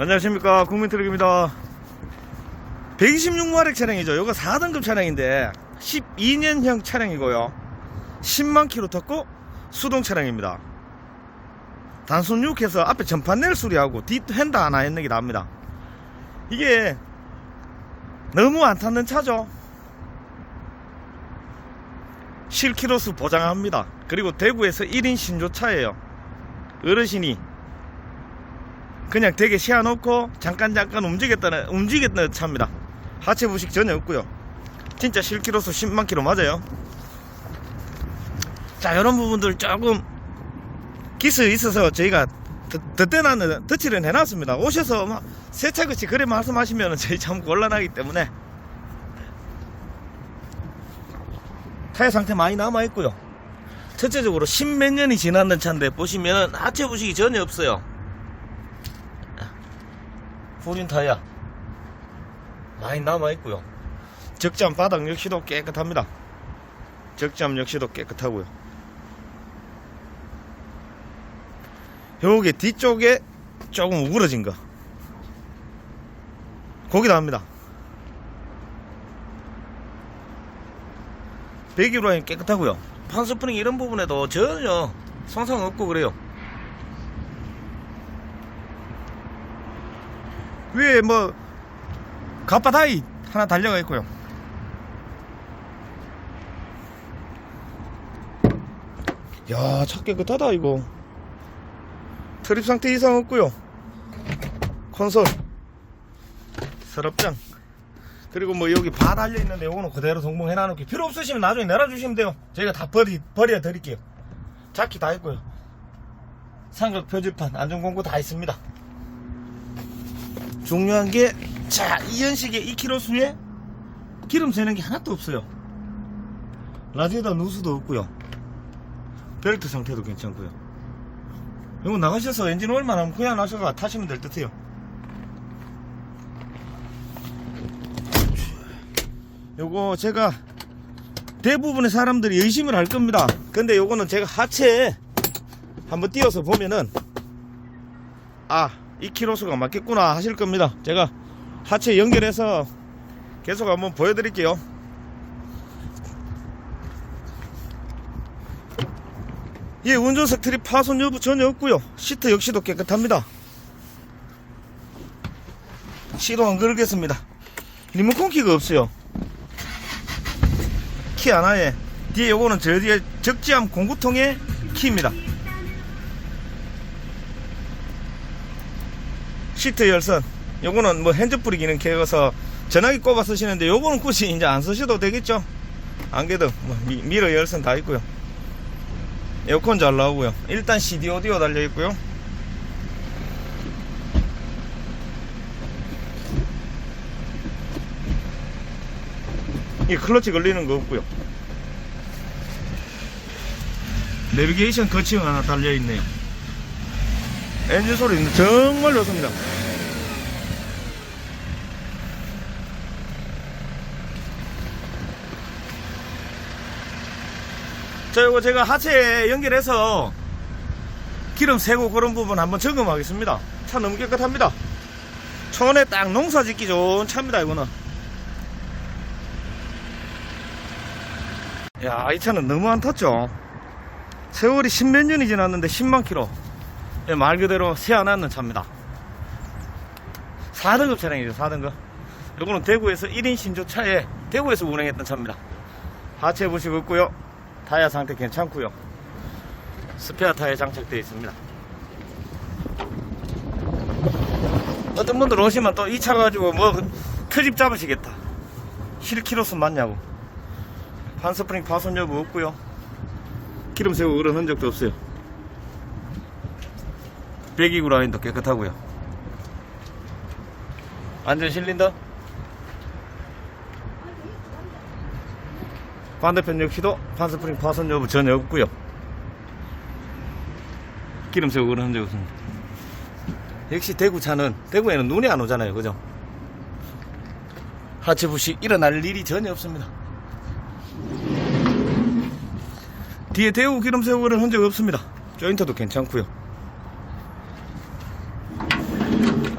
안녕하십니까. 국민트럭입니다. 126마력 차량이죠. 이거 4등급 차량인데 12년형 차량이고요. 10만 킬로 탔고 수동 차량입니다. 단순 육해서 앞에 전판넬 수리하고 뒷 핸드 하나 했는 게 나옵니다. 이게 너무 안 탔는 차죠. 실키로수 보장합니다. 그리고 대구에서 1인 신조차예요. 어르신이 그냥 되게 세워놓고 잠깐 잠깐 움직였다는 움직였다는 차입니다. 하체 부식 전혀 없고요. 진짜 실키로수 10만 킬로 맞아요. 자 이런 부분들 조금 기스 있어서 저희가 덧대나는 덧칠은 해놨습니다. 오셔서 막 세차같이 그래 말씀하시면 저희 참 곤란하기 때문에 타이어 상태 많이 남아있고요. 첫째적으로 십몇 년이 지났는 차인데 보시면 하체 부식이 전혀 없어요. 후린 타이어 많이 남아있고요. 적잠 바닥 역시도 깨끗합니다. 적잠 역시도 깨끗하고요. 요게 뒤쪽에 조금 우그러진 거. 거기다 합니다. 배기 라인 깨끗하고요. 판스프링 이런 부분에도 전혀 손상 없고 그래요 위에 뭐 가파다이 하나 달려가 있고요. 야, 차 깨끗하다 이거. 트립 상태 이상 없고요. 콘솔, 서랍장, 그리고 뭐 여기 바 달려 있는데 요거는 그대로 동봉해 놔놓기 필요 없으시면 나중에 내려주시면 돼요. 저희가 다 버리 버려 드릴게요. 자키 다 있고요. 삼각 표지판, 안전 공구 다 있습니다. 중요한 게, 자, 이연식의 2kg 수에 기름 새는 게 하나도 없어요. 라디에다 누수도 없고요. 벨트 상태도 괜찮고요. 이거 나가셔서 엔진 오일만 하면 그냥 나셔가 타시면 될 듯해요. 요거 제가 대부분의 사람들이 의심을 할 겁니다. 근데 요거는 제가 하체에 한번 띄워서 보면은 아, 이 키로수가 맞겠구나 하실 겁니다. 제가 하체 연결해서 계속 한번 보여드릴게요. 예, 운전석 트립 파손 여부 전혀 없고요. 시트 역시도 깨끗합니다. 시동 안 걸겠습니다. 리모컨 키가 없어요. 키 하나에 뒤에 요거는 저 뒤에 적지함 공구통의 키입니다. 시트 열선. 요거는 뭐 핸즈프리 기능 켜서 전화기 꼽아 쓰시는데 요거는 굳이 이제 안 쓰셔도 되겠죠. 안개등 뭐 미, 미러 열선 다 있고요. 에어컨 잘 나오고요. 일단 CD 오디오 달려 있고요. 이 클러치 걸리는 거 없고요. 내비게이션 거치형 하나 달려 있네요 엔진 소리는 정말 좋습니다. 자, 이거 제가 하체에 연결해서 기름 새고 그런 부분 한번 점검하겠습니다. 차 너무 깨끗합니다. 천에 딱 농사 짓기 좋은 차입니다, 이거는. 야, 이 차는 너무 안 탔죠? 세월이 십몇 년이 지났는데 10만 킬로. 예, 말 그대로 세안하는 차입니다. 4등급 차량이죠, 4등급. 요거는 대구에서 1인 신조차에 대구에서 운행했던 차입니다. 하체 부식 없고요. 타이어 상태 괜찮고요. 스페어 타이어 장착되어 있습니다. 어떤 분들 오시면 또 이 차 가지고 뭐 트집 잡으시겠다. 실키로수 맞냐고. 판스프링 파손 여부 없고요. 기름 새고 그런 흔적도 없어요. 배기구 라인도 깨끗하고요. 안전 실린더 반대편 역시도 판스프링 파손 여부 전혀 없고요. 기름 새고 그런 흔적 없습니다. 역시 대구 차는 대구에는 눈이 안 오잖아요, 그죠? 하체 부식 일어날 일이 전혀 없습니다. 뒤에 대구 기름 그런 흔적 없습니다. 조인터도 괜찮고요.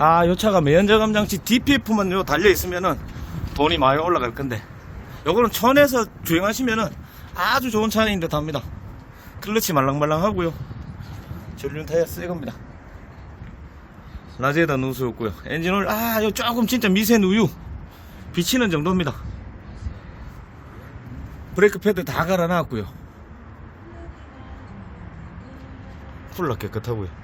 아, 요 차가 매연저감 장치 DPF만 요 달려 있으면은 돈이 많이 올라갈 건데. 요거는 천에서 주행하시면은 아주 좋은 차인 듯 합니다. 클러치 말랑말랑 하고요. 전륜 타이어 새 겁니다. 라제다 누수였고요. 엔진을 아, 요 조금 진짜 미세 누유 비치는 정도입니다. 브레이크 패드 다 갈아놨고요. 쿨러 깨끗하고요.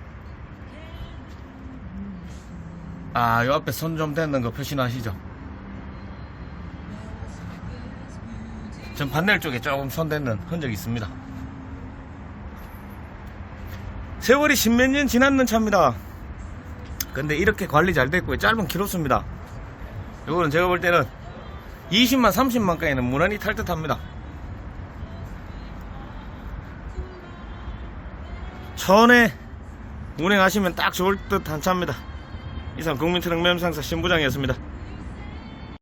아, 요 앞에 손 좀 댔는 거 표시나시죠? 전 반대쪽 쪽에 조금 손 댔는 흔적이 있습니다. 세월이 십몇 년 지났는 차입니다. 근데 이렇게 관리 잘 됐고요. 짧은 키로수입니다. 요거는 제가 볼 때는 20만, 30만까지는 무난히 탈 듯합니다. 천에 운행하시면 딱 좋을 듯한 차입니다. 이상 국민트럭 매매상사 신부장이었습니다.